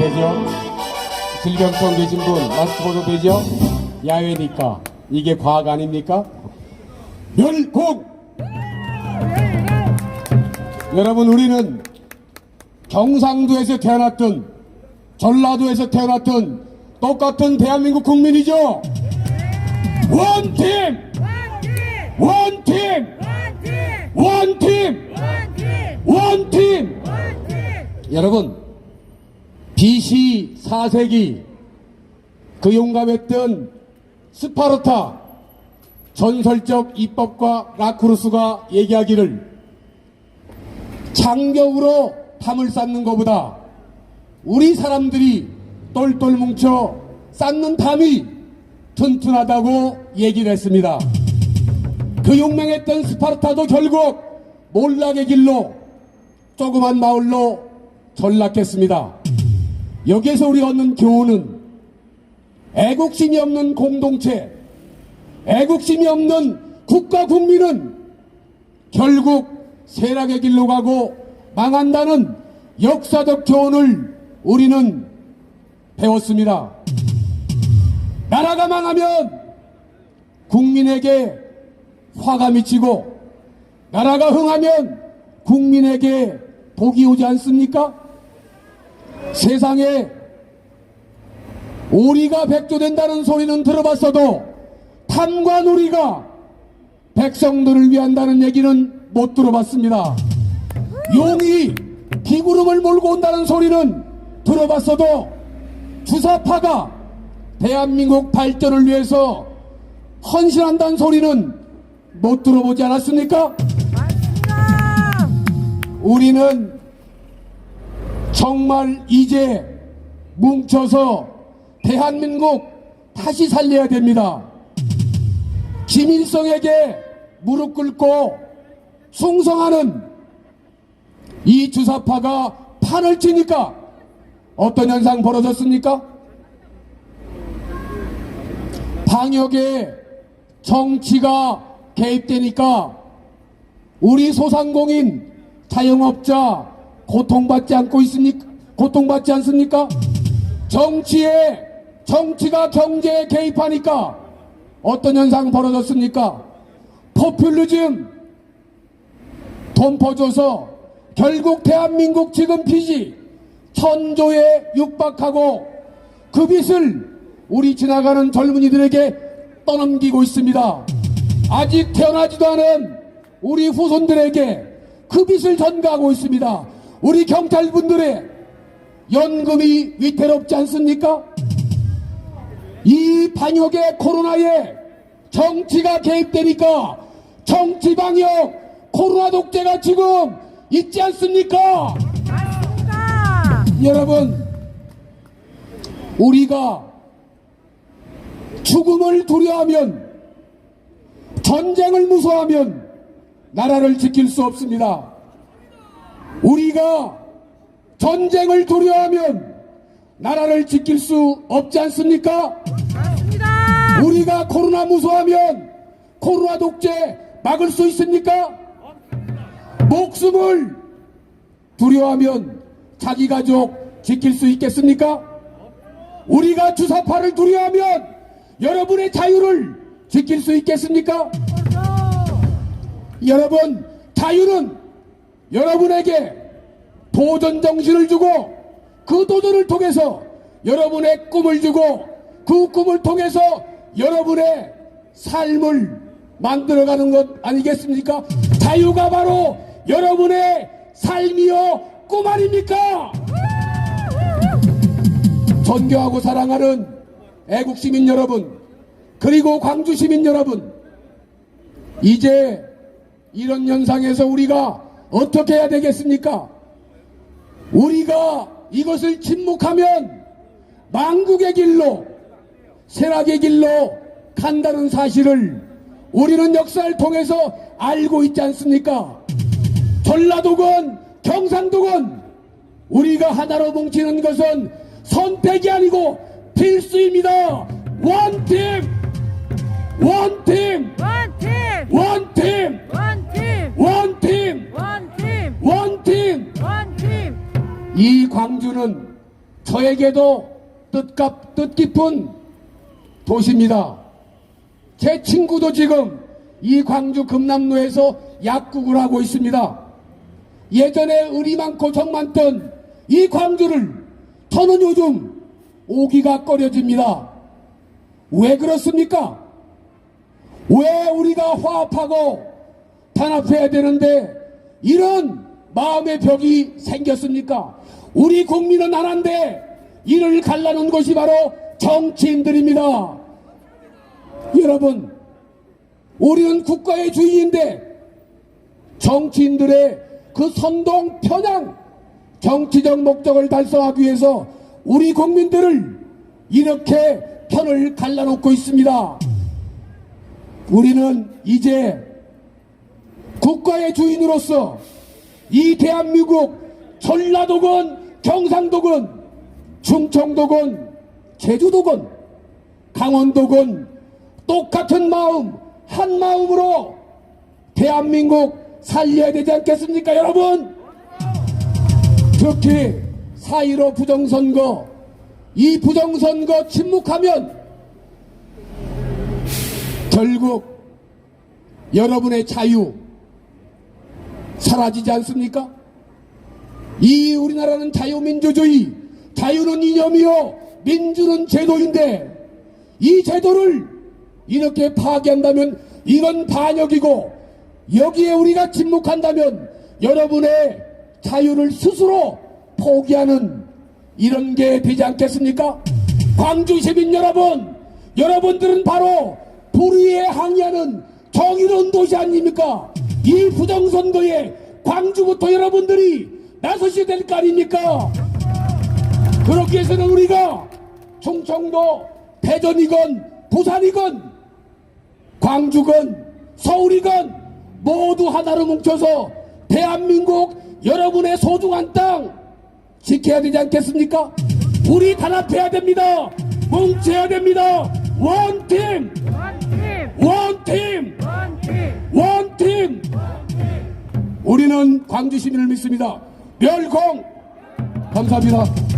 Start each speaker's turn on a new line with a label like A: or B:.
A: 되죠? 질병성 계신 분 마스크 벗어도 되죠? 야외니까 이게 과학 아닙니까? 멸공! 여러분 우리는 경상도에서 태어났던 전라도에서 태어났던 똑같은 대한민국 국민이죠. 원팀! 원팀! 원팀! 원팀! 여러분 BC 4세기 그 용감했던 스파르타 전설적 입법과 라크루스가 얘기하기를 장벽으로 담을 쌓는 것보다 우리 사람들이 똘똘 뭉쳐 쌓는 담이 튼튼하다고 얘기를 했습니다. 그 용맹했던 스파르타도 결국 몰락의 길로 조그만 마을로 전락했습니다. 여기에서 우리 얻는 교훈은 애국심이 없는 공동체, 애국심이 없는 국가 국민은 결국 세락의 길로 가고 망한다는 역사적 교훈을 우리는 배웠습니다. 나라가 망하면 국민에게 화가 미치고 나라가 흥하면 국민에게 복이 오지 않습니까? 세상에 오리가 백조된다는 소리는 들어봤어도 탐과 놀이가 백성들을 위한다는 얘기는 못 들어봤습니다. 용이 비구름을 몰고 온다는 소리는 들어봤어도 주사파가 대한민국 발전을 위해서 헌신한다는 소리는 못 들어보지 않았습니까? 우리는 정말 이제 뭉쳐서 대한민국 다시 살려야 됩니다. 김일성에게 무릎 꿇고 숭성하는 이 주사파가 판을 치니까 어떤 현상 벌어졌습니까? 방역에 정치가 개입되니까 우리 소상공인 자영업자 고통받지 않고 있습니까? 고통받지 않습니까? 정치에 정치가 경제에 개입하니까 어떤 현상 벌어졌습니까? 포퓰리즘 돈 퍼줘서 결국 대한민국 지금 빚이 천조에 육박하고 그 빚을 우리 지나가는 젊은이들에게 떠넘기고 있습니다. 아직 태어나지도 않은 우리 후손들에게 그 빚을 전가하고 있습니다. 우리 경찰분들의 연금이 위태롭지 않습니까? 이 반역의 코로나에 정치가 개입되니까 정치 방역 코로나 독재가 지금 있지 않습니까?
B: 맞습니다.
A: 여러분, 우리가 죽음을 두려워하면 전쟁을 무서워하면 나라를 지킬 수 없습니다. 우리가 전쟁을 두려워하면 나라를 지킬 수 없지 않습니까?
B: 맞습니다.
A: 우리가 코로나 무서워하면 코로나 독재 막을 수 있습니까? 목숨을 두려워하면 자기 가족 지킬 수 있겠습니까? 우리가 주사파를 두려워하면 여러분의 자유를 지킬 수 있겠습니까? 여러분, 자유는 여러분에게 도전 정신을 주고 그 도전을 통해서 여러분의 꿈을 주고 그 꿈을 통해서 여러분의 삶을 만들어가는 것 아니겠습니까? 자유가 바로 여러분의 삶이요 꿈 아닙니까? 존경하고 사랑하는 애국 시민 여러분, 그리고 광주 시민 여러분, 이제 이런 현상에서 우리가 어떻게 해야 되겠습니까? 우리가 이것을 침묵하면 망국의 길로, 세락의 길로 간다는 사실을 우리는 역사를 통해서 알고 있지 않습니까? 전라도건, 경상도건 우리가 하나로 뭉치는 것은 선택이 아니고 필수입니다. 원팀! 원팀!
B: 원팀!
A: 원팀!
B: 원팀!
A: 광주는 저에게도 뜻값, 뜻깊은 도시입니다. 제 친구도 지금 이 광주 금남로에서 약국을 하고 있습니다. 예전에 의리 많고 정 많던 이 광주를 저는 요즘 오기가 꺼려집니다. 왜 그렇습니까? 왜 우리가 화합하고 단합해야 되는데 이런 마음의 벽이 생겼습니까? 우리 국민은 하나인데 이를 갈라놓은 것이 바로 정치인들입니다. 여러분, 우리는 국가의 주인인데 정치인들의 그 선동 편향 정치적 목적을 달성하기 위해서 우리 국민들을 이렇게 편을 갈라놓고 있습니다. 우리는 이제 국가의 주인으로서 이 대한민국 전라도건 경상도건 충청도건 제주도건 강원도건 똑같은 마음 한 마음으로 대한민국 살려야 되지 않겠습니까 여러분 특히 4.15 부정선거 이 부정선거 침묵하면 결국 여러분의 자유 사라지지 않습니까? 이 우리나라는 자유민주주의, 자유는 이념이요, 민주는 제도인데 이 제도를 이렇게 파괴한다면 이건 반역이고 여기에 우리가 침묵한다면 여러분의 자유를 스스로 포기하는 이런 게 되지 않겠습니까? 광주 시민 여러분, 여러분들은 바로 불의에 항의하는 정의로운 도시 아닙니까? 이 부정선거에 광주부터 여러분들이 나서셔야 될거 아닙니까? 그렇게 해서는 우리가 충청도, 대전이건 부산이건 광주건 서울이건 모두 하나로 뭉쳐서 대한민국 여러분의 소중한 땅 지켜야 되지 않겠습니까? 우리 단합해야 됩니다. 뭉쳐야 됩니다.
B: 원팀
A: 원팀,
B: 원팀
A: 원팀. 우리는 광주 시민을 믿습니다. 멸공. 감사합니다.